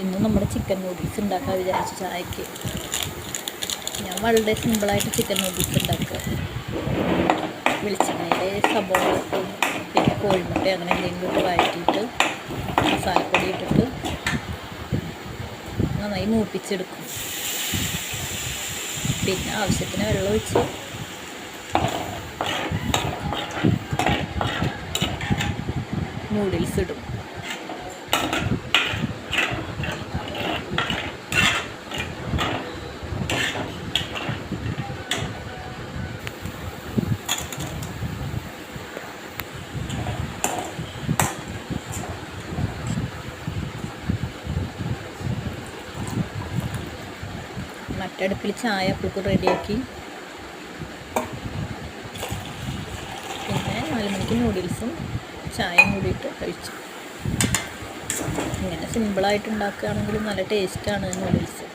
ഇന്ന് നമ്മുടെ chicken noodles ഉണ്ടാക്കാൻ വിചാരിച്ചു ചായക്ക്. ഞാൻ വളരെ സിമ്പിളായിട്ട് ചിക്കൻ നൂഡിൽസ് ഉണ്ടാക്കുക. വെളിച്ചെണ്ണയിൽ സബോള പിന്നെ കോഴിമുട്ട അങ്ങനെ എന്തെങ്കിലും വഴറ്റിയിട്ട് മസാലപ്പൊടി ഇട്ടിട്ട് നന്നായി മൂപ്പിച്ചെടുക്കും. പിന്നെ ആവശ്യത്തിന് വെള്ളം ഒഴിച്ച് നൂഡിൽസ് ഇടും. മറ്റടുപ്പിൽ ചായ അപ്പോഴേക്കും റെഡിയാക്കി. പിന്നെ നാല് മണിക്ക് നൂഡിൽസും ചായയും കൂടിയിട്ട് കഴിച്ചു. ഇങ്ങനെ സിമ്പിളായിട്ട് ഉണ്ടാക്കുകയാണെങ്കിലും നല്ല ടേസ്റ്റാണ് നൂഡിൽസ്